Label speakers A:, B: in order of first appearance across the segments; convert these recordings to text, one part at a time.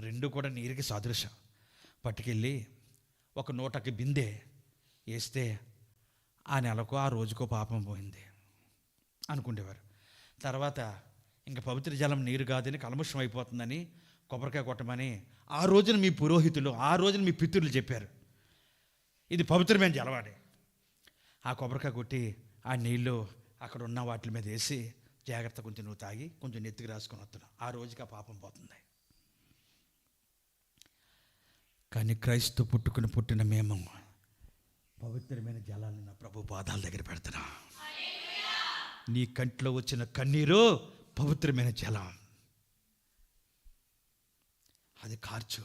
A: రెండు కూడా నీరుకి సాదృశ్యం. పట్టుకెళ్ళి ఒక నూటకి బిందె వేస్తే ఆ నెలకు ఆ రోజుకో పాపం పోయింది అనుకునేవారు తర్వాత ఇంకా పవిత్ర జలం నీరు కాదని కలముషం అయిపోతుందని కొబ్బరికాయ కొట్టమని ఆ రోజున మీ పురోహితులు ఆ రోజున మీ పితృలు చెప్పారు. ఇది పవిత్రమైన జలవాడే ఆ కొబ్బరికాయ కొట్టి ఆ నీళ్ళు అక్కడ ఉన్న వాటి మీద వేసి జాగ్రత్త కొంచెం నువ్వు తాగి కొంచెం నెత్తికి రాసుకొని వస్తున్నావు. ఆ రోజుకి ఆ పాపం పోతుంది. కానీ క్రైస్తు పుట్టుకుని పుట్టిన మేము పవిత్రమైన జలాన్ని నా ప్రభు పాదాల దగ్గర పెడుతున్నా. నీ కంట్లో వచ్చిన కన్నీరు పవిత్రమైన జలం. అది కార్చు.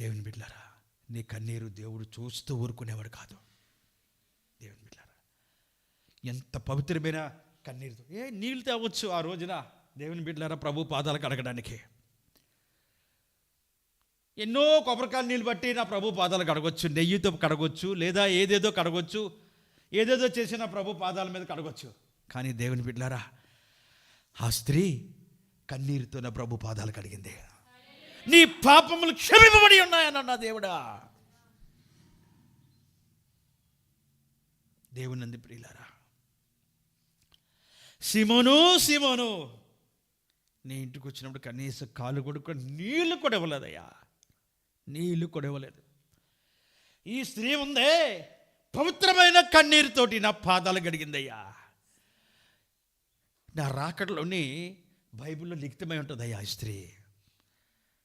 A: దేవుని బిడ్లారా నీ కన్నీరు దేవుడు చూస్తూ ఊరుకునేవాడు కాదు. దేవుని బిడ్లారా ఎంత పవిత్రమైన కన్నీరుతో. ఏ నీళ్ళు తేవచ్చు ఆ రోజున. దేవుని బిడ్డలారా ప్రభు పాదాలకు అడగడానికి. ఎన్నో కొబ్బరికాయ నీళ్ళు బట్టి నా ప్రభు పాదాలు కడగొచ్చు నెయ్యితో కడగొచ్చు లేదా ఏదేదో కడగొచ్చు ఏదేదో చేసి నా ప్రభు పాదాల మీద కడగొచ్చు. కానీ దేవుని బిడ్డలారా ఆ స్త్రీ కన్నీరుతో నా ప్రభు పాదాలు కడిగింది. నీ పాపములు క్షమింపబడి ఉన్నాయన్న దేవుడా. దేవుని ప్రియులారా సిమోను సిమోను నీ ఇంటికి వచ్చినప్పుడు కనీసం కాలు కొడుకు నీళ్ళు కూడా ఇవ్వలేదయ్యా. నీళ్ళు కూడా ఇవ్వలేదు ఈ స్త్రీ ఉందే పవిత్రమైన కన్నీరుతోటి నా పాదాలు గడిగిందయ్యా. నా రాకడలోని బైబిల్లో లిఖితమై ఉంటుందయ్యా ఈ స్త్రీ.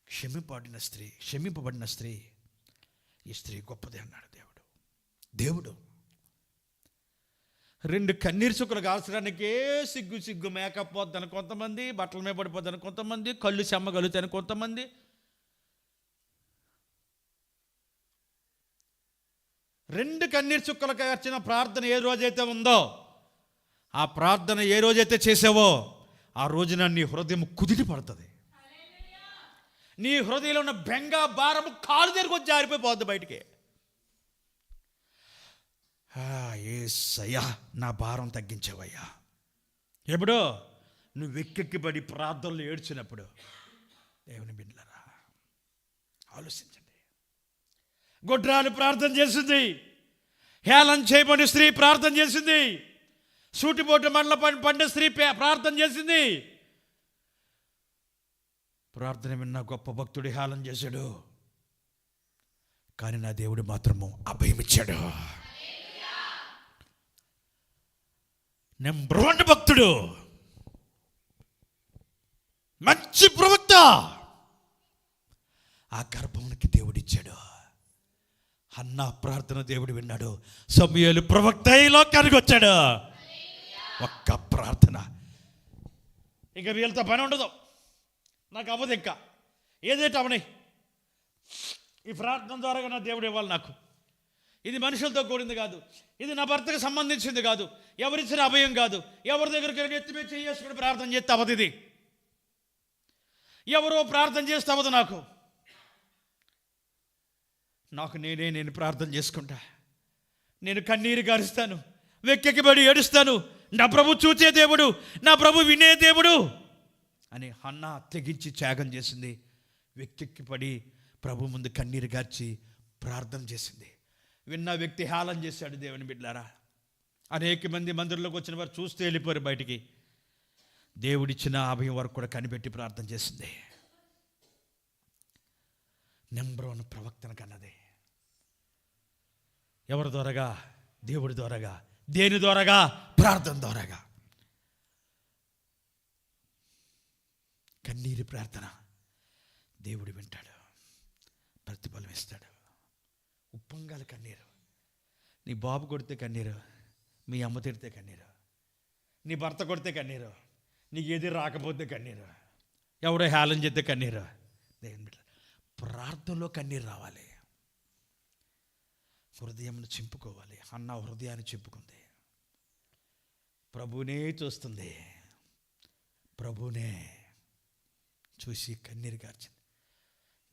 A: క్షమింపబడిన స్త్రీ క్షమింపబడిన స్త్రీ. ఈ స్త్రీ గొప్పదే అన్నాడు దేవుడు. దేవుడు రెండు కన్నీరు చుక్కలు కాల్చడానికే సిగ్గు సిగ్గు మేకప్ పోద్దని కొంతమంది బట్టల మీద పడిపోద్దని కొంతమంది కళ్ళు చెమ్మగలుగుతాను కొంతమంది రెండు కన్నీరు చుక్కలు వచ్చిన ప్రార్థన ఏ రోజైతే ఉందో ఆ ప్రార్థన ఏ రోజైతే చేసావో ఆ రోజున నీ హృదయం కుదిరి పడుతుంది. నీ హృదయంలో ఉన్న బెంగ భారము కాలు దగ్గరకు వచ్చి జారిపోయిపోద్ది బయటికి. ఏసయ్యా నా భారం తగ్గించావయ్యా. ఎప్పుడో నువ్వు వెక్కెక్కిబడి ప్రార్థనలు ఏడ్చినప్పుడు దేవుని బిడ్డలరా ఆలోచించండి. గుడ్రాలు ప్రార్థన చేసింది. హేళన చేయబడిన స్త్రీ ప్రార్థన చేసింది. సూటిపోటు మండల పండే స్త్రీ పే- ప్రార్థన చేసింది. ప్రార్థన విన్న గొప్ప భక్తుడు హేళన చేశాడు. కానీ నా దేవుడు మాత్రము అభయమిచ్చాడు నెంబర్ వన్ భక్తుడు. మంచి ప్రవక్త. ఆ గర్భమునికి దేవుడిచ్చాడు. అన్న ప్రార్థన దేవుడు విన్నాడు. సమయాలు ప్రవక్త ఈ లోకానికి వచ్చాడు. ఒక్క ప్రార్థన. ఇక వీళ్ళతో పని ఉండదు. నాకు అవ్వదు ఇంకా. ఏదైతే అవని? ఈ ప్రార్థన ద్వారా నా దేవుడు ఇవ్వాలి నాకు. ఇది మనుషులతో కూడింది కాదు. ఇది నా భర్తకు సంబంధించింది కాదు. ఎవరిచ్చిన అభయం కాదు. ఎవరి దగ్గరికి వెళ్ళి ఎత్తి మీద చేసుకుని ప్రార్థన చేస్తే అవ్వదు ఇది. ఎవరో ప్రార్థన చేస్తే అవ్వదు నాకు. నాకు నేనే నేను ప్రార్థన చేసుకుంటా. నేను కన్నీరు గారుస్తాను వెక్కెక్కిబడి ఏడుస్తాను. నా ప్రభు చూచే దేవుడు నా ప్రభు వినే దేవుడు అని అన్న తెగించి త్యాగం చేసింది. వ్యక్తిక్కిపడి ప్రభు ముందు కన్నీరు గార్చి ప్రార్థన చేసింది. విన్న వ్యక్తి హేళన చేశాడు దేవుని బిడ్డారా. అనేక మంది మందిరంలోకి వచ్చిన వారు చూస్తే వెళ్ళిపోయారు బయటికి. దేవుడిచ్చిన అభయం వరకు కూడా కనిపెట్టి ప్రార్థన చేసింది. నెంబర్ వన్ ప్రవక్తన కన్నదే. ఎవరి ద్వారాగా? దేవుడి ద్వారాగా. దేని ద్వారాగా? ప్రార్థన ద్వారాగా. కన్నీరు ప్రార్థన. దేవుడు వింటాడు. ప్రతిఫలం ఇస్తాడు. ఉప్పొంగాల కన్నీరు. నీ బాబు కొడితే కన్నీరు. మీ అమ్మ తిడితే కన్నీరు. నీ భర్త కొడితే కన్నీరు. నీకు ఏది రాకపోతే కన్నీరు. ఎవడో హేళన చేస్తే కన్నీరు. ప్రార్థనలో కన్నీరు రావాలి. హృదయంను చింపుకోవాలి. అన్న హృదయాన్ని చింపుకుంది. ప్రభునే చూస్తుంది. ప్రభునే చూసి కన్నీరు గార్చింది.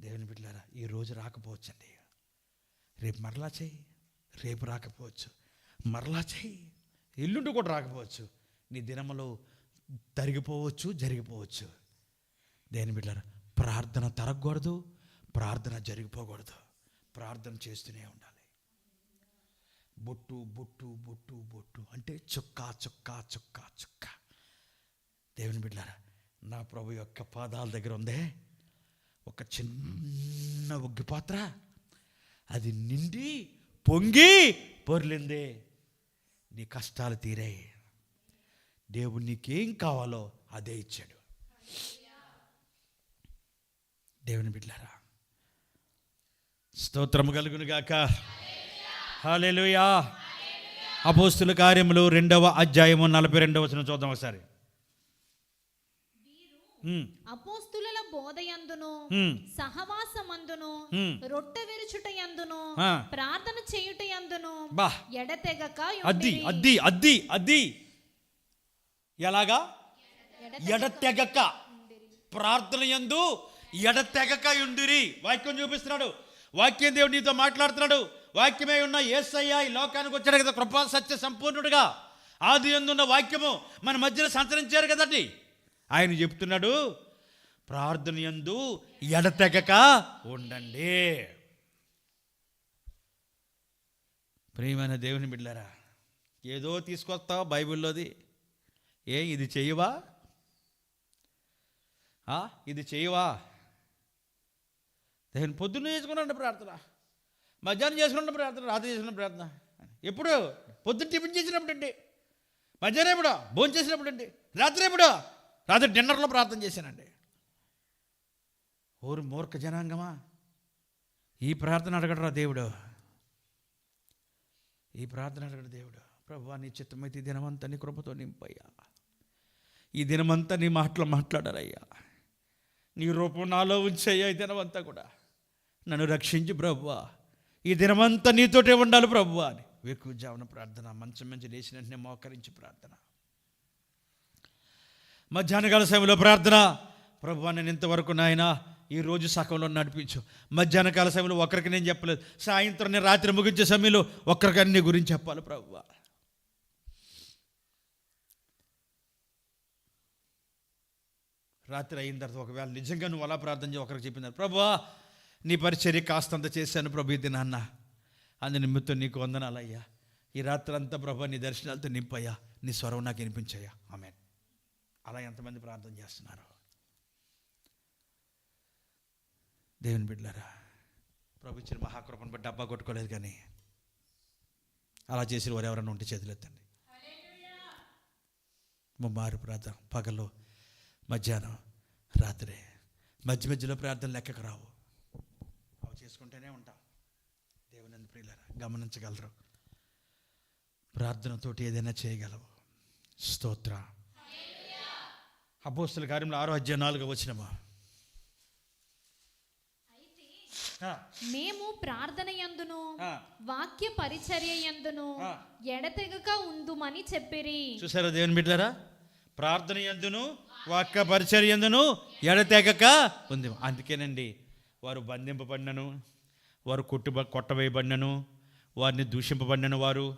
A: దేవుని బిడ్డలారా ఈరోజు రాకపోవచ్చండి. రేపు మరలా చెయ్యి రేపు రాకపోవచ్చు. మరలా చెయ్యి ఎల్లుండి కూడా రాకపోవచ్చు. నీ దినములో తరిగిపోవచ్చు జరిగిపోవచ్చు. దేని బిడ్డలారా ప్రార్థన తరగకూడదు ప్రార్థన జరిగిపోకూడదు. ప్రార్థన చేస్తూనే ఉండాలి. బొట్టు బొట్టు బొట్టు బొట్టు అంటే చుక్క చుక్క చుక్క చుక్క. దేవుని బిడ్డారా నా ప్రభు యొక్క పాదాల దగ్గర ఉందే ఒక చిన్న ఒగ్గి పాత్ర. అది నిండి పొంగి పొర్లింది. నీ కష్టాలు తీరాయి దేవుడు నీకేం కావాలో అదే ఇచ్చాడు. దేవుని బిడ్డారా స్తోత్రము కలుగునుగాక. గాక హాలేలుయా అపోస్తుల కార్యములు రెండవ అధ్యాయము నలభై రెండవ వచనం చూద్దాం ఒకసారి.
B: అపోస్తుల బోధయందును సహవాసమందును. రొట్టె విరుచుట యందును
A: ఆ.
B: ప్రార్థన చేయుట యందును
A: బా.
B: ఎడతెగక
A: అద్ది. అద్ది అద్ది అద్ది. ఎలాగా?
B: ఎడతెగక
A: ప్రార్థన యందు ఎడతెగక ఉండిరి వాక్యం చూపిస్తున్నాడు. వాక్యం దేవుడు నీతో మాట్లాడుతున్నాడు. వాక్యమే ఉన్న ఏసయ్య ఈ లోకానికి వచ్చాడు కదా కృపా సత్య సంపూర్ణుడుగా. ఆది ఎందున్న వాక్యము మన మధ్యలో సంచరించారు కదండి. ఆయన చెప్తున్నాడు ప్రార్థన యందు ఎడతెగక ఉండండి. ప్రియమైన దేవుని బిడ్డారా ఏదో తీసుకొస్తావు బైబిల్లోది? ఏ ఇది చేయవా? ఆ, ఇది చేయవా? దేవుని పొద్దున్న చేసుకున్నాడు ప్రార్థన. మధ్యాహ్నం చేసుకున్న ప్రార్థన రాత్రి చేసుకున్న ప్రార్థన. ఎప్పుడు? పొద్దున్న టిఫిన్ చేసినప్పుడు అండి. మధ్యాహ్నం ఎప్పుడో? భోజనం చేసినప్పుడు అండి. రాత్రి ఎప్పుడో? రాత్రి డిన్నర్లో ప్రార్థన చేశానండి. ఓరు మూర్ఖ జనాంగమా? ఈ ప్రార్థన అడగడరా దేవుడు? ఈ ప్రార్థన అడగడు దేవుడు. ప్రభు నీ చిత్తమైతే ఈ దినమంతా నీ కృపతో నింపయ్యా. ఈ దినమంతా నీ మాటలు మాట్లాడారయ్యా. నీ రూపం నాలో ఉంచయ్యా ఈ దినమంతా కూడా. నన్ను రక్షించి ప్రభువా ఈ దినమంతా నీతోటే ఉండాలి ప్రభువా అని. వేకుజామున ప్రార్థన మంచం మంచి లేచిన వెంటనే మోకరించి ప్రార్థన. మధ్యాహ్నకాల సమయంలో ప్రార్థన. ప్రభు నేను ఇంతవరకు నాయన ఈ రోజు సకంలో నడిపించు. మధ్యాహ్న కాల సమయంలో ఒక్కరికి నేను చెప్పలేదు. సాయంత్రం నేను రాత్రి ముగించే సమయంలో ఒక్కరికి నీ గురించి చెప్పాలి ప్రభు. రాత్రి అయిన తర్వాత ఒకవేళ నిజంగా నువ్వు అలా ప్రార్థన చేయ ఒకరికి చెప్పింది ప్రభువా నీ పరిచర్య కాస్తంత చేశాను ప్రభు ఇది నాన్న అందు నిమిత్తం నీకు వందనాలయ్యా. ఈ రాత్రి అంతా ప్రభు నీ దర్శనాలతో నింపయ్యా. నీ స్వరం నాకు వినిపించయ్యా. ఆమె అలా ఎంతమంది ప్రార్థన చేస్తున్నారు? దేవుని బిడ్డలారా ప్రభు ఇచ్చిన మహాకృపను బట్టి డబ్బా కొట్టుకోలేదు కానీ అలా చేసిన వారు ఎవరైనా ఉంటే చేతులెత్తండి ముమ్మారు ప్రార్థన. పగలు మధ్యాహ్నం రాత్రి. మధ్య మధ్యలో ప్రార్థన లెక్కకు రావు. చేసుకుంటూనే ఉంటాం. దేవుని ప్రియులారా గమనించగలరు. ప్రార్థనతోటి ఏదైనా చేయగలవు. స్తోత్ర. అపోస్తుల కార్యంలో ఆరో అధ్యాయం నాలుగో వచ్చినమా
B: మేము ప్రార్థన యందును
A: ఆ.
B: వాక్య పరిచర్య యందును
A: ఆ.
B: ఎడతెగక ఉందుమని చెప్పిరి.
A: చూసారా దేవుని బిడ్డారా ప్రార్థన ఎందును వాక్య పరిచర్య ఎందును ఎడతెగక ఉంది అందుకేనండి వారు బంధింపబడినను. వారు కొట్టు కొట్టవేయబడినను వారిని దూషింపబడినను వారు.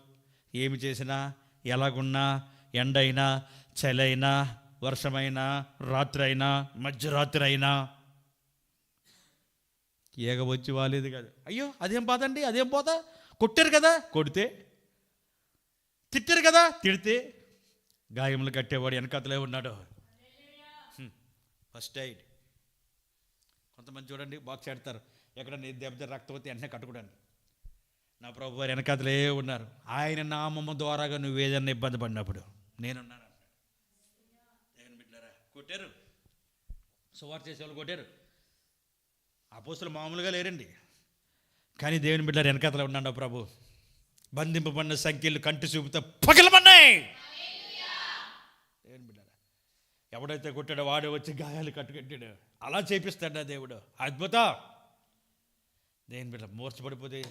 A: ఏమి చేసినా ఎలాగున్నా ఎండైనా చలైనా వర్షమైనా రాత్రి అయినా మధ్యరాత్రి అయినా ఏగ వచ్చి వాలేదు కాదు. అయ్యో అదేం బాధ అండి? అదేం పోత కొట్టారు కదా. కొడితే? తిట్టారు కదా. తిడితే? గాయములు కట్టేవాడు వెనకతలే ఉన్నాడు. First aid. కొంతమంది చూడండి బాక్స్ ఆడతారు ఎక్కడ నీ దెబ్బ రక్తం వస్తే వెంటనే కట్టుకోడానికి నా ప్రభు వారు వెనకతలే ఉన్నారు. ఆయన నామము ద్వారాగా నువ్వు ఏదన్నా ఇబ్బంది పడినప్పుడు నేనున్నాను జగన్ బిడ్డారా కొట్టారు. సువార్ చేసేవాళ్ళు కొట్టారు. అపోసులు మామూలుగా లేరండి. కానీ దేవుని బిడ్డలారు వెనకతలే ఉన్నాడు ప్రభు. బంధింపబడిన సంఖ్యలు కంటి చూపుతో పగిలమన్నాయి దేవుని బిడ్డరా ఎవడైతే కొట్టాడో వాడు వచ్చి గాయాలు కట్టుకెట్టాడు. అలా చేపిస్తాడా దేవుడు. అద్భుతం. దేని బిడ్డ మూర్చబడిపోతే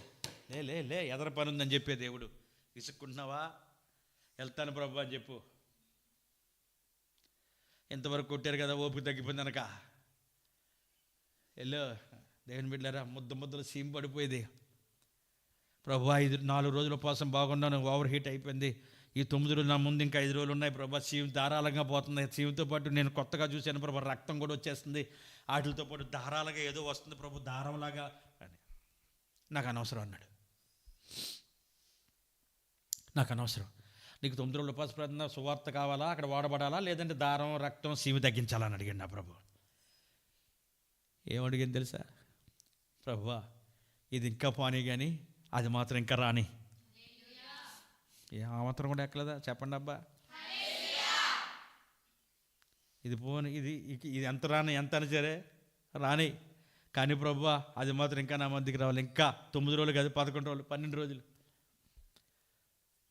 A: లే లే లే ఎదర పని ఉందని చెప్పే దేవుడు. విసుక్కుంటున్నావా వెళ్తాను ప్రభు అని చెప్పు. ఎంతవరకు కొట్టారు కదా ఓపిక తగ్గిపోయింది అనక. వెళ్ళు దేవుని బిడ్డారా ముద్ద ముద్దలు సీమ్ పడిపోయేది. ప్రభు ఐదు నాలుగు రోజుల ఉపవాసం బాగున్నాను ఓవర్ హీట్ అయిపోయింది. ఈ తొమ్మిది రోజులు నా ముందు ఇంకా ఐదు రోజులు ఉన్నాయి ప్రభా. సీమ్ ధారాళంగా పోతుంది. సీమ్తో పాటు నేను కొత్తగా చూశాను ప్రభా రక్తం కూడా వచ్చేస్తుంది. వాటితో పాటు ధారాలుగా ఏదో వస్తుంది ప్రభు దారంలాగా నాకు అనవసరం అన్నాడు. నాకు అనవసరం. నీకు తొమ్మిది రోజులు ఉపాస ప్రార్థన సువార్త కావాలా? అక్కడ వాడబడాలా? లేదంటే దారం రక్తం సీమి తగ్గించాలని అడిగాడు నా ప్రభు. ఏమడిగింది తెలుసా? ప్రభువా ఇది ఇంకా పోనీ కానీ అది మాత్రం ఇంకా రాని. ఏ మాత్రం కూడా ఎక్కలేదా? చెప్పండి అబ్బా. ఇది పోని ఇది ఇది ఎంత రాని ఎంత అని సరే రాని. కానీ ప్రభు అది మాత్రం ఇంకా నా మందికి రావాలి. ఇంకా తొమ్మిది రోజులు కాదు పదకొండు రోజులు పన్నెండు రోజులు.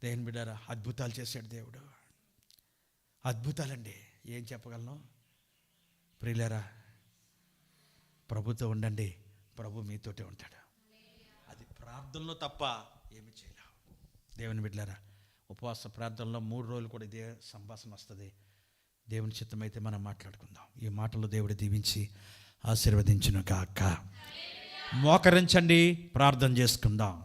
A: దేవుని బిడ్డారా అద్భుతాలు చేశాడు దేవుడు. అద్భుతాలండి. ఏం చెప్పగలను? ప్రియులరా ప్రభుతో ఉండండి. ప్రభు మీతోటే ఉంటాడు. అది ప్రార్థనలో తప్ప ఏమి చేయలేవు. దేవుని బిడ్డలారా ఉపవాస ప్రార్థనలో మూడు రోజులు కూడా ఇదే సంభాషణ వస్తుంది. దేవుని చిత్తమైతే మనం మాట్లాడుకుందాం. ఈ మాటలు దేవుడు దీవించి ఆశీర్వదించును కాక మోకరించండి ప్రార్థన చేసుకుందాం.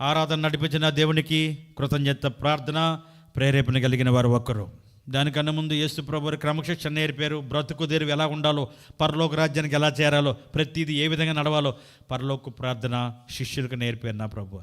A: ఆరాధన నడిపించిన దేవునికి కృతజ్ఞత ప్రార్థన ప్రేరేపణ కలిగిన వారు ఒకరు. దానికన్నా ముందు యేసు ప్రభు క్రమశిక్షణ నేర్పారు. బ్రతుకు తెరువు ఎలా ఉండాలో పరలోక రాజ్యానికి ఎలా చేరాలో ప్రతిదీ ఏ విధంగా నడవాలో పరలోక ప్రార్థన శిష్యులకు నేర్పారు నా ప్రభు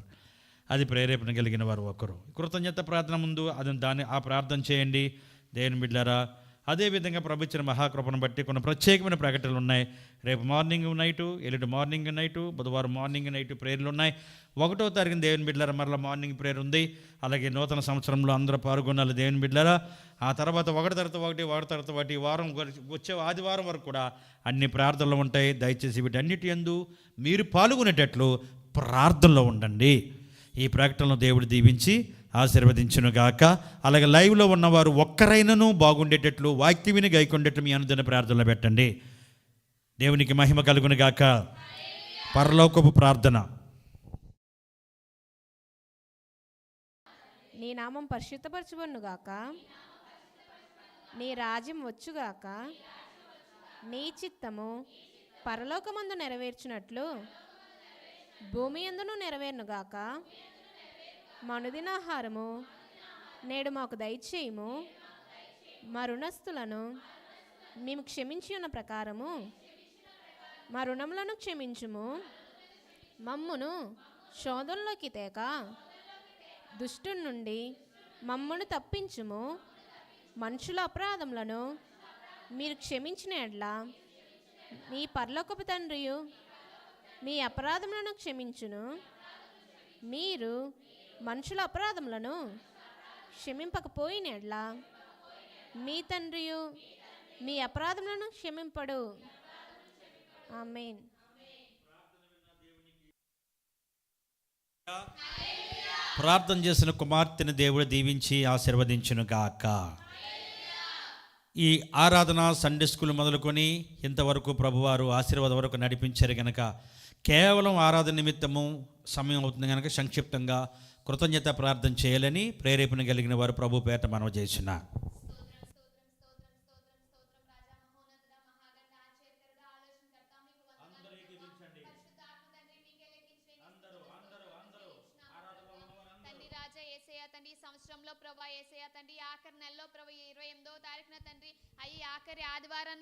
A: అది ప్రేరేపణ కలిగిన వారు ఒకరు. కృతజ్ఞత ప్రార్థన ముందు అది దాన్ని ఆ ప్రార్థన చేయండి. దేవుని బిడ్డారా అదేవిధంగా ప్రభుత్వ మహాకృపను బట్టి కొన్ని ప్రత్యేకమైన ప్రకటనలు ఉన్నాయి. రేపు మార్నింగ్ నైటు ఎల్లుండి మార్నింగ్ నైటు బుధవారం మార్నింగ్ నైటు ప్రేయర్లు ఉన్నాయి. ఒకటో తారీఖున దేవుని బిడ్డల మరలా మార్నింగ్ ప్రేయర్ ఉంది. అలాగే నూతన సంవత్సరంలో అందరూ పాల్గొనాలి దేవుని బిడ్డల ఆ తర్వాత ఒకటి తర్వాత ఒకటి ఒకటి తర్వాత ఒకటి వారం వచ్చే ఆదివారం వరకు కూడా అన్ని ప్రార్థనలు ఉంటాయి. దయచేసి వీటన్నిటి ఎందు మీరు పాల్గొనేటట్లు ప్రార్థనలో ఉండండి. ఈ ప్రకటనలో దేవుడు దీవించి ఆశీర్వదించునుగాక అలాగే లైవ్లో ఉన్నవారు ఒక్కరైనను బాగుండేటట్లు వాక్తివిని విని గైకొండేట్లు మీ అనుదిన ప్రార్థనలో పెట్టండి. దేవునికి మహిమ కలుగునుగాక పరలోకపు ప్రార్థన.
C: నీ నామం పరిశుద్ధపరచబడునుగాక నీ రాజ్యం వచ్చుగాక నీ చిత్తము పరలోకమందు నెరవేర్చినట్లు భూమి ఎందును నెరవేరునుగాక మనుదినాహారము. నేడు మాకు దయచేయము. మా రుణస్థులను మేము క్షమించి ఉన్న ప్రకారము మా రుణములను క్షమించుము. మమ్మును శోధంలోకి తేక దుష్టు నుండి మమ్మను తప్పించుము. మనుషుల అపరాధములను మీరు క్షమించిన ఎడ్లా మీ పరలోకపు తండ్రియు మీ అపరాధములను క్షమించును. మీరు మనుషుల అపరాధములను క్షమింపకపోయిన ఎడ్ల. మీ తండ్రియు మీ అపరాధములను క్షమింపడు. ఆమెన్.
A: ప్రార్థన చేసిన కుమార్తెను దేవుడు దీవించి ఆశీర్వదించునుగాక ఈ ఆరాధన సండే స్కూల్ మొదలుకొని ఇంతవరకు ప్రభువారు ఆశీర్వాదం వరకు నడిపించారు గనక కేవలం ఆరాధన నిమిత్తము సమయం అవుతుంది కనుక సంక్షిప్తంగా కృతజ్ఞత ప్రార్థన చేయాలని ప్రేరేపణ కలిగిన వారు ప్రభు పేట మనవ చేసిన
D: తండ్రి రాజా ఏసయ్య తండ్రి ఈ సంవత్సరంలో ప్రభా ఏసయ్య తండ్రి ఈ ఆఖరి నెలలో ప్రభా ఇరవై ఎనిమిదో తారీఖున తండ్రి అయ్యి ఆఖరి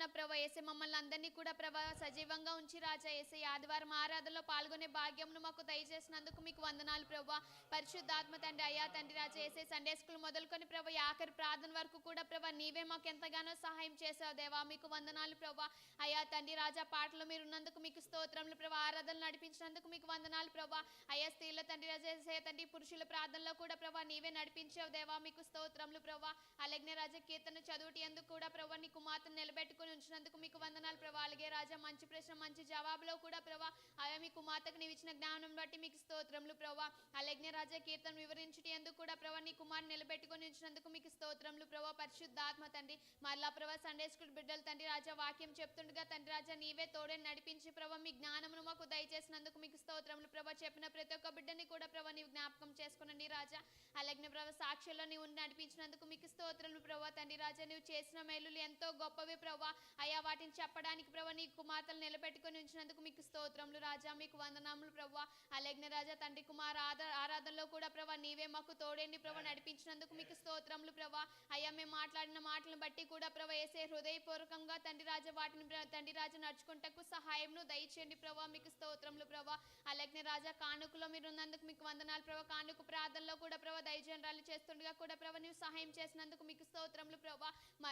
D: ఆదివారాన్న ప్రభా ఏసే మమ్మల్ని అందరినీ కూడా ప్రభా సజీవంగా ఉంచి రాజా ఏసే ఆదివారం ఆరాధనలో పాల్గొనే భాగ్యంను మాకు దయచేసినందుకు మీకు వందనాలు ప్రభా. పరిశుద్ధాత్మ తండ్రి అయ్యా తండ్రి రాజా ఏసే సండే స్కూల్ మొదలుకొని ప్రభా ఆఖరి ప్రార్థన వరకు కూడా ప్రభా నీవే మాకు ఎంతగానో సహాయం చేసావు దేవా. మీకు వందనాలు ప్రభా. అయ్యా తండ్రి రాజా పాటలు మీరు ఉన్నందుకు మీకు స్తోత్రములు ప్రభా. ఆరాధనలు నడిపించినందుకు మీకు వందనాలు ప్రభా. అయ్యా స్త్రీల తండ్రి రాజా ఏసే తండ్రి పురుషుల ప్రార్థనలో కూడా ప్రభా నీవే నడిపించావు దేవా. మీకు స్తోత్రములు ప్రభా. అలాగే రాజా కీర్తన చదువుటి ఎందుకు కూడా ప్రభా నీ కుమార్తెను నిలబెట్టుకుని ఉంచినందుకు మీకు వందనాలు ప్రభా. అలాగే రాజా మంచి ప్రశ్న మంచి జవాబులో కూడా ప్రభా అయ్యా మీ కుమార్తెకు నీవు ఇచ్చిన జ్ఞానం బట్టి మీకు స్తోత్రములు ప్రభా. అలాగే రాజా కీర్తన వివరించుటి ఎందుకు కూడా ప్రభా నీ కుమార్ని నిలబెట్టుకొని ఉంచినందుకు మీకు స్తోత్రములు ప్రభా. పరిశుద్ధాత్మ తండ్రి మరలా ప్రభా సండే స్కూల్ బిడ్డలు తండ్రి రాజా వాక్యం చెప్తుండగా తండ్రి రాజా నీవే తోడే నడిపించి ప్రభా మీ జ్ఞానమును మాకు దయచేసినందుకు మీకు స్తోత్రములు ప్రభా. చెప్పిన ప్రతి ఒక్క బిడ్డని కూడా ప్రభా నీవు జ్ఞాపకం చేసుకునండి రాజా. అలాగే ప్రభా సాక్షుల్లో నీవు నడిపించినందుకు మీకు స్తోత్రములు ప్రభా తండ్రి రాజా. నువ్వు చేసిన మేలులు ఎంతో గొప్పవి ప్రభా. అయ్యా వాటిని చెప్పడానికి ప్రభా నీ కుమార్తెలు నిలబెట్టుకొని ఉంచినందుకు మీకు స్తోత్రములు రాజా మీకు వందనాములు ప్రభా. అలగ్న రాజా తండ్రి కుమార్ ఆరాధనలో కూడా ప్రభా నీవే మాకు తోడేండి ప్రభా నడిపించినందుకు మీకు స్తోత్రములు ప్రభా. అయ్యా మేము మాట్లాడిన మాటలను బట్టి కూడా ప్రభా వేసే హృదయపూర్వకంగా తండ్రి రాజా వాటిని తండ్రి రాజా నడుచుకుంటకు సహాయంను దయచేయండి ప్రభా మీకు స్తోత్రములు ప్రభా. అలగ్న రాజా కానుకలో మీరు ఉన్నందుకు మీకు వందనాలు ప్రభా. కానుక ప్రార్థనలో కూడా ప్రభా దయజనరాలు చేస్తుండగా కూడా ప్రభా నీవు సహాయం చేసినందుకు మీకు స్తోత్రములు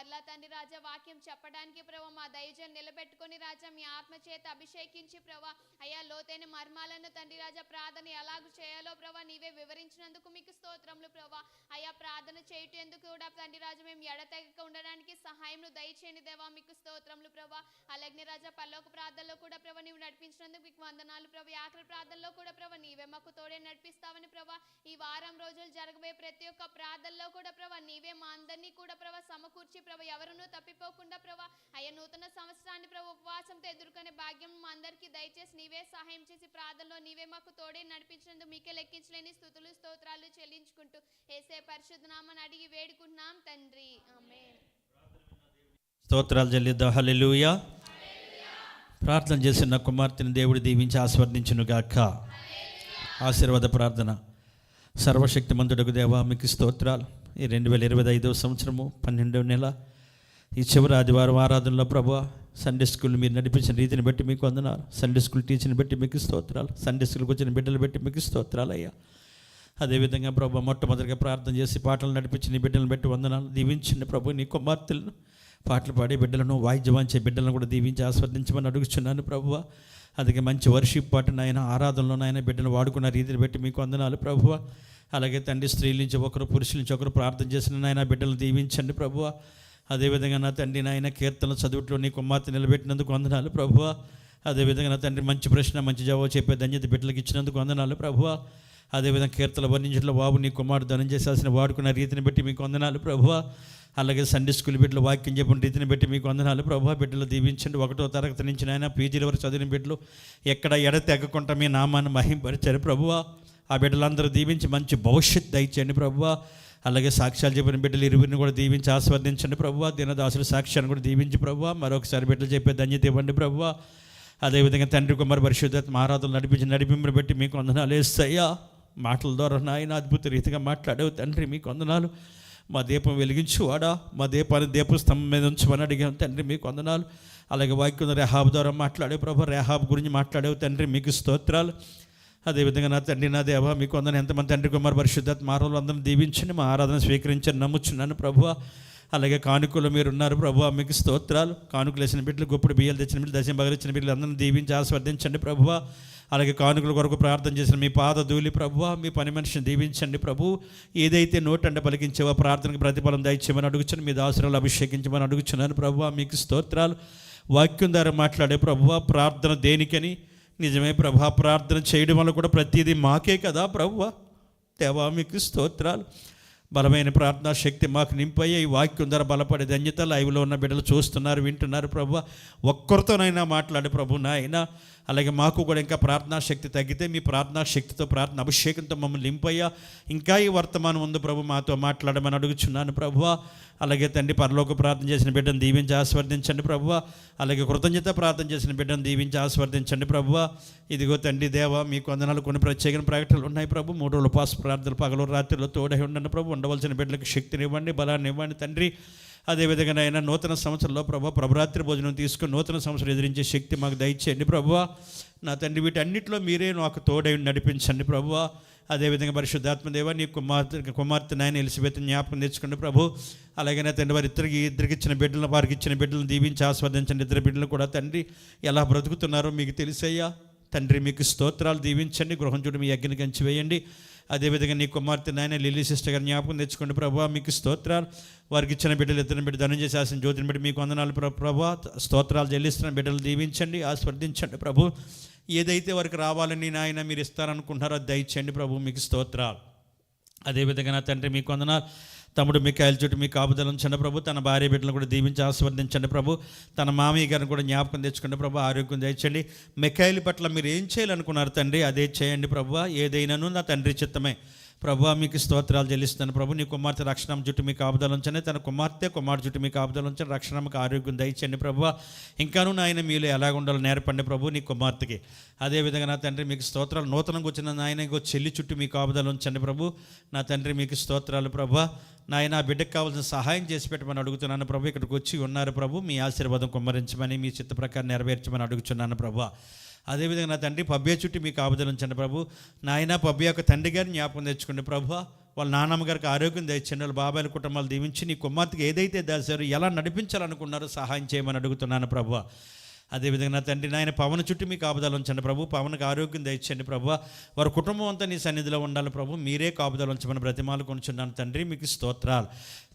D: మరలా తండ్రి రాజా వాక్యం చెప్పడానికి ప్రభా మా దైజన్ నిలబెట్టుకొని రాజా మీ ఆత్మ చేత అభిషేకించి ప్రభా అయ్యా లోతైన మర్మాలను తండ్రి రాజా ప్రార్థన ఎలాగ చేయాలో ప్రభా నీవే వివరించినందుకు మీకు స్తోత్రములు ప్రభా. అయ్యా ప్రార్థన చేయటం ఎందుకు కూడా తండ్రి రాజా మేము ఎడతెగక ఉండడానికి సహాయం దయచేయండి దేవా మీకు స్తోత్రములు ప్రభా. అలాగే రాజా పల్లోక ప్రార్థనలో కూడా ప్రభా నీవు నడిపించినందుకు మీకు వందనాలు ప్రభా. ఆఖరి ప్రార్థనలో కూడా ప్రభా నీవే మాకు తోడే నడిపిస్తావని ప్రభా. ఈ వారం రోజులు జరగబోయే ప్రతి ఒక్క ప్రార్థనలో కూడా ప్రభా నీవే మా అందరినీ కూడా ప్రభా సమకూర్చి ప్రభా ఎవరునూ తప్పిపోకుండా ప్రభా అయ్యా నూతన సంవత్సరాన్ని ప్రభా ఉపవాసంతో ఎదుర్కొనే భాగ్యం మా అందరికీ దయచేసి నీవే సహాయం చేసి ప్రార్థనలో నీవే మాకు తోడే నడిపించినందుకు మీకే లెక్కించలేని స్థుతులు స్తోత్రాలు చెల్లించుకుంటూ ఏసే పరిశుద్ధ నామని అడిగి వేడుకుంటున్నాం తండ్రి.
A: స్తోత్రాలు చెల్లిద్దాం. హల్లెలూయా. ప్రార్థన చేసిన కుమార్తెని దేవుడు దీవించి ఆస్వర్దించును గాక. ఆశీర్వాద ప్రార్థన. సర్వశక్తిమంతుడకు దేవా మీకు స్తోత్రాలు. ఈ రెండు వేల ఇరవై ఐదవ సంవత్సరము పన్నెండవ నెల. ఈ చివరి ఆదివారం ఆరాధనలో ప్రభు సండే స్కూల్ మీరు నడిపించిన రీతిని బట్టి మీకు వందనాలు. సండే స్కూల్ టీచర్ని బట్టి మీకు స్తోత్రాలు. సండే స్కూల్కి వచ్చిన బిడ్డలు బట్టి మీకు స్తోత్రాలు అయ్యా. అదేవిధంగా ప్రభు మొట్టమొదటిగా ప్రార్థన చేసి పాటలు నడిపించి నీ బిడ్డలను బట్టి వందనాలు. దీవించండి ప్రభు నీ కుమార్తెలను పాటలు పాడే బిడ్డలను వాయిద్యం బిడ్డలను కూడా దీవించి ఆస్వాదించమని అడుగుచున్నాను ప్రభువ అందుకే మంచి వర్షిప్ పాటను ఆయన ఆరాధనలో నాయన బిడ్డలు వాడుకున్న రీతిని బట్టి మీకు వందనాలు ప్రభువ అలాగే తండ్రి స్త్రీల నుంచి ఒకరు పురుషుల నుంచి ఒకరు ప్రార్థన చేసిన నాయన బిడ్డలు దీవించండి ప్రభువ. అదేవిధంగా నా తండ్రి నాయన కీర్తన చదువుట్లో నీ కుమార్తె నిలబెట్టినందుకు వందనాలు ప్రభువ. అదేవిధంగా నా తండ్రి మంచి ప్రశ్న మంచి జవాబు చెప్పే ధన్యత బిడ్డలకు ఇచ్చినందుకు వందనాలు ప్రభువ. అదేవిధంగా కీర్తన వర్ణించట్లో బాబు నీ కుమారుడు ధనం చేసాల్సిన వాడుకున్న రీతిని బట్టి మీకు వందనాలు ప్రభువ. అలాగే సండే స్కూల్ బిడ్డలు వాక్యం చెప్పిన రీతిని బట్టి మీకు వందనాలు ప్రభు బిడ్డలు దీవించండి. ఒకటో తరగతి నుంచి నాయన పీజీల వరకు చదివిన బిడ్డలు ఎక్కడ ఎడ తెగకుండా మీ నామాన్ని మహింపరిచారు ప్రభువ. ఆ బిడ్డలందరూ దీవించి మంచి భవిష్యత్తు దయచేయండి ప్రభువ. అలాగే సాక్ష్యాలు చెప్పిన బిడ్డలు ఇరువురిని కూడా దీవించి ఆస్వాదించండి ప్రభువ. దినదాసుల సాక్ష్యాన్ని కూడా దీవించి ప్రభువ. మరొకసారి బిడ్డలు చెప్పే ధన్యత ఇవ్వండి ప్రభువ. అదేవిధంగా తండ్రి కుమార్ పరిశుద్ధాత్మ మహారాధులు నడిపించి నడిపింపును బట్టి మీకు వందనాలు వేస్తాయా. మాటల ద్వారా నాయన అద్భుత రీతిగా మాట్లాడావు తండ్రి మీకు వందనాలు. మా దీపం వెలిగించు వాడా మా దీపాన్ని దీపస్తంభం మీద ఉంచమని అడిగాం తండ్రి మీకు వందనాలు. అలాగే వాక్యం రేహాబ్ ద్వారా మాట్లాడే ప్రభు. రేహాబ్ గురించి మాట్లాడేవు తండ్రి మీకు స్తోత్రాలు. అదేవిధంగా నా తండ్రి నా దేవ మీకు వందన ఎంతమంది తండ్రి కుమార్ పరిశుద్ధాత్మ మారలు అందరం దీవించండి. మా ఆరాధన స్వీకరించని నమ్ముచున్నాను ప్రభువ. అలాగే కానుకలు మీరు ఉన్నారు ప్రభు మీకు స్తోత్రాలు. కానుకలు వేసిన బిడ్డలు గొప్పడు బియ్యాలు తెచ్చిన బిడ్డలు దశం బగలిచ్చిన బిడ్డలు అందరిని దీవించి ఆస్వాదించండి ప్రభువ. అలాగే కానుకల కొరకు ప్రార్థన చేసిన మీ పాద ధూళి ప్రభువ మీ పని మనిషిని దీవించండి ప్రభు. ఏదైతే నోటంట పలికించేవో ప్రార్థనకు ప్రతిఫలం దయచేయమని అడుగుచుని మీ దాసరాలు అభిషేకించమని అడుగుచున్నాను ప్రభువ. మీకు స్తోత్రాలు. వాక్యం ద్వారా మాట్లాడే ప్రభువ ప్రార్థన దేనికని? నిజమే ప్రభా ప్రార్థన చేయడం వల్ల కూడా ప్రతిదీ మాకే కదా ప్రభువ దేవా మీకు స్తోత్రాలు. బలమైన ప్రార్థనా శక్తి మాకు నింపయ్యే. ఈ వాక్యం ద్వారా బలపడే ధన్యత లైవ్లో ఉన్న బిడ్డలు చూస్తున్నారు వింటున్నారు ప్రభు. ఒక్కరితోనైనా మాట్లాడే ప్రభు నాయనా. అలాగే మాకు కూడా ఇంకా ప్రార్థనా శక్తి తగ్గితే మీ ప్రార్థనా శక్తితో ప్రార్థన అభిషేకంతో మమ్మల్ని నింపయ్యా. ఇంకా ఈ వర్తమానం ఉంది ప్రభు మాతో మాట్లాడమని అడుగుచున్నాను ప్రభు అలాగే తండ్రి పరలోక ప్రార్థన చేసిన బిడ్డను దీవించి ఆస్వర్దించండి ప్రభు అలాగే కృతజ్ఞత ప్రార్థన చేసిన బిడ్డను దీవించి ఆస్వర్దించండి ప్రభు ఇదిగో తండ్రి దేవ మీకు వందనాలు కొన్ని ప్రత్యేకమైన ప్రకటనలు ఉన్నాయి ప్రభు. మూడు రోజులు ఉపాస ప్రార్థనలు పగలు రాత్రిలో తోడై ఉండండి ప్రభు. ఉండవలసిన బిడ్డలకు శక్తిని ఇవ్వండి బలాన్ని ఇవ్వండి తండ్రి. అదేవిధంగా నాయన నూతన సంవత్సరంలో ప్రభు ప్రభరాత్రి భోజనం తీసుకుని నూతన సంవత్సరం ఎదిరించే శక్తి మాకు దయచేయండి ప్రభు నా తండ్రి వీటన్నిటిలో మీరే నాకు తోడై నడిపించండి ప్రభు అదేవిధంగా పరిశుద్ధాత్మదేవ నీ కుమార్తె కుమార్తె నాయన ఎలిసిబెత్ జ్ఞాపకం తెచ్చుకోండి ప్రభు. అలాగే నా తండ్రి వారి ఇద్దరికి ఇద్దరికి ఇచ్చిన బిడ్డలను వారికి ఇచ్చిన బిడ్డలను దీవించి ఆస్వాదించండి. ఇద్దరు బిడ్డలు కూడా తండ్రి ఎలా బ్రతుకుతున్నారో మీకు తెలిసయ్యా. తండ్రి మీకు స్తోత్రాలు దీవించండి. గృహం చూడు మీ యజ్ఞని కంచి వేయండి. అదేవిధంగా నీ కుమార్తె నాయన లిల్లీ సిస్టర్ గారి జ్ఞాపకం తెచ్చుకోండి. ప్రభావ మీకు స్తోత్రాలు. వారికి ఇచ్చిన బిడ్డలు ఇద్దరిని బిడ్డ ధనం చేసేసిన జ్యోతిని బిడ్డ మీకు వందనాలు ప్రభా. స్తోత్రాలు చెల్లిస్తున్న బిడ్డలు దీవించండి ఆస్వర్దించండి ప్రభు. ఏదైతే వారికి రావాలని నాయన మీరు ఇస్తారనుకుంటున్నారో దయచేయండి ప్రభు మీకు స్తోత్రాలు. అదేవిధంగా నా తండ్రి మీకు వందనాలు. తమ్ముడు మికాయల చుట్టూ మీ కాపుదల ఉంచండి ప్రభు తన భార్య బిడ్డలను కూడా దీవించి ఆస్వాదించండి ప్రభు. తన మామయ్య గారిని కూడా జ్ఞాపకం తెచ్చుకోండి ప్రభు ఆరోగ్యం తెచ్చండి మికాయల పట్ల మీరు ఏం చేయాలనుకున్నారు తండ్రి అదే చేయండి ప్రభు ఏదైనాను నా తండ్రి చిత్తమే. ప్రభు మీకు స్తోత్రాలు చెల్లిస్తున్నాను. ప్రభు నీ కుమార్తె రక్షణ జుట్టు మీకు ఆపుదల ఉంచండి. తన కుమార్తె కుమార్ జుట్టు మీకు ఆపుదల ఉంచండి. రక్షణకు ఆరోగ్యం దయచండి ప్రభు. ఇంకాను నాయన మీలో ఎలాగ ఉండాలో నేర్పండి ప్రభు నీ కుమార్తెకి. అదేవిధంగా నా తండ్రి మీకు స్తోత్రాలు నూతనంగా వచ్చిన నాయన ఇంకో చెల్లి చుట్టూ మీకు ఆపుదల ఉంచండి ప్రభు. నా తండ్రి మీకు స్తోత్రాలు ప్రభు. నాయన బిడ్డకు కావాల్సిన సహాయం చేసి పెట్టమని అడుగుతున్నాను ప్రభు. ఇక్కడికి వచ్చి ఉన్నారు ప్రభు. మీ ఆశీర్వాదం కుమ్మరించమని మీ చిత్త ప్రకారం నెరవేర్చమని అడుగుతున్నాను ప్రభు. అదేవిధంగా నా తండ్రి పబ్బే చుట్టూ మీకు ఆపదలు ఉంచండి ప్రభు. నాయన పబ్బే యొక్క తండ్రి గారిని జ్ఞాపకం తెచ్చుకోండి ప్రభు. వాళ్ళ నాన్నమ్మ గారికి ఆరోగ్యం తెచ్చండి వాళ్ళ బాబాయిల కుటుంబాలు దీవించి నీ కుమార్తెకి ఏదైతే దాచారో ఎలా నడిపించాలనుకున్నారో సహాయం చేయమని అడుగుతున్నాను ప్రభు. అదేవిధంగా నా తండ్రి నాయన పవన్ చుట్టూ మీకు కాపుదలు ఉంచండి ప్రభు. పవన్కి ఆరోగ్యం దయచండి ప్రభు. వారి కుటుంబం అంతా నీ సన్నిధిలో ఉండాలి ప్రభు. మీరే కాపుదలు ఉంచమని బ్రతిమాలు కొనుచున్నాను తండ్రి. మీకు స్తోత్రాలు.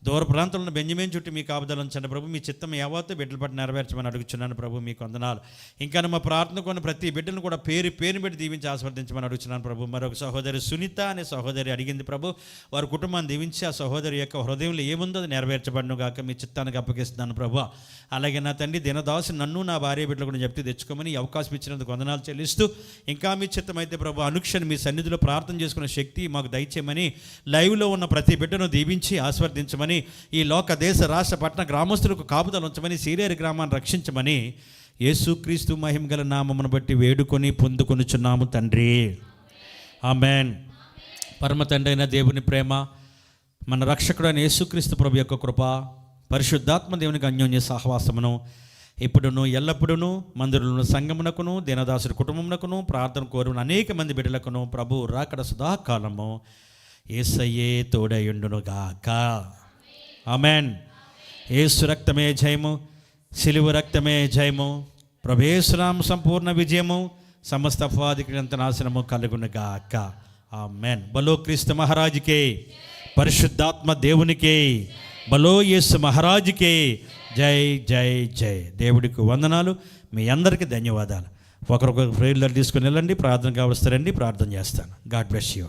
A: దూర ప్రాంతంలో బెంజమేన్ చుట్టూ మీ కాపుదలు ఉంచండి ప్రభు. మీ చిత్తం యావత్తు బిడ్డలు పట్టి నెరవేర్చమని అడుగుచున్నాను ప్రభు మీకు వందనాలు. ఇంకా మా ప్రార్థన కొన్ని ప్రతి బిడ్డను కూడా పేరు పేరు పెట్టి దీవించి ఆస్వాదించమని అడుగుతున్నాను ప్రభు. మరొక సహోదరి సునీత అనే సహోదరి అడిగింది ప్రభు వారి కుటుంబాన్ని దీవించి ఆ సహోదరి యొక్క హృదయంలో ఏముందో అది నెరవేర్చబడిన గాక మీ చిత్తానికి అప్పగిస్తున్నాను ప్రభు. అలాగే నా తండ్రి దినదాసు నన్ను నా భార్య బిడ్డలు కూడా చెప్తే తెచ్చుకోమని అవకాశం ఇచ్చినందుకు వందనాలు చెల్లిస్తూ ఇంకా మీ చిత్తమైతే ప్రభు అనుక్షణ మీ సన్నిధిలో ప్రార్థన చేసుకునే శక్తి మాకు దయచేయమని లైవ్లో ఉన్న ప్రతి బిడ్డను దీవించి ఆస్వర్దించమని ఈ లోక దేశ రాష్ట్ర పట్టణ గ్రామస్తులకు కాపుదలు ఉంచమని సీరియర్ గ్రామాన్ని రక్షించమని యేసుక్రీస్తు మహిమ గల నామమును బట్టి వేడుకొని పొందుకొనుచున్నాము తండ్రి. ఆమెన్. పరమ తండ్రి అయిన దేవుని ప్రేమ మన రక్షకుడైన యేసుక్రీస్తు ప్రభు యొక్క కృప పరిశుద్ధాత్మ దేవునికి అన్యోన్య సహవాసమును ఇప్పుడును ఎల్లప్పుడును మందిరులను సంగమునకును దీనదాసుడి కుటుంబమునకును ప్రార్థన కోరున అనేక మంది బిడ్డలకును ప్రభు రాకడ సుధాకాలము ఏసయ్యే తోడయుండునుగాక అమెన్ ఏసు రక్తమే జయము సిలువ రక్తమే జయము ప్రభేశ్వరాం సంపూర్ణ విజయము సమస్త అపవాదికి నాశనము కలుగునుగాక ఆమెన్. బలో క్రీస్తు మహారాజుకే పరిశుద్ధాత్మ దేవునికే బలో యేసు మహారాజుకే జై జై జై. దేవుడికి వందనాలు మీ అందరికీ ధన్యవాదాలు. ఒకరొకరు ప్రేర్లు తీసుకుని వెళ్ళండి ప్రార్థన కావస్తారండి ప్రార్థన చేస్తాను. God bless you.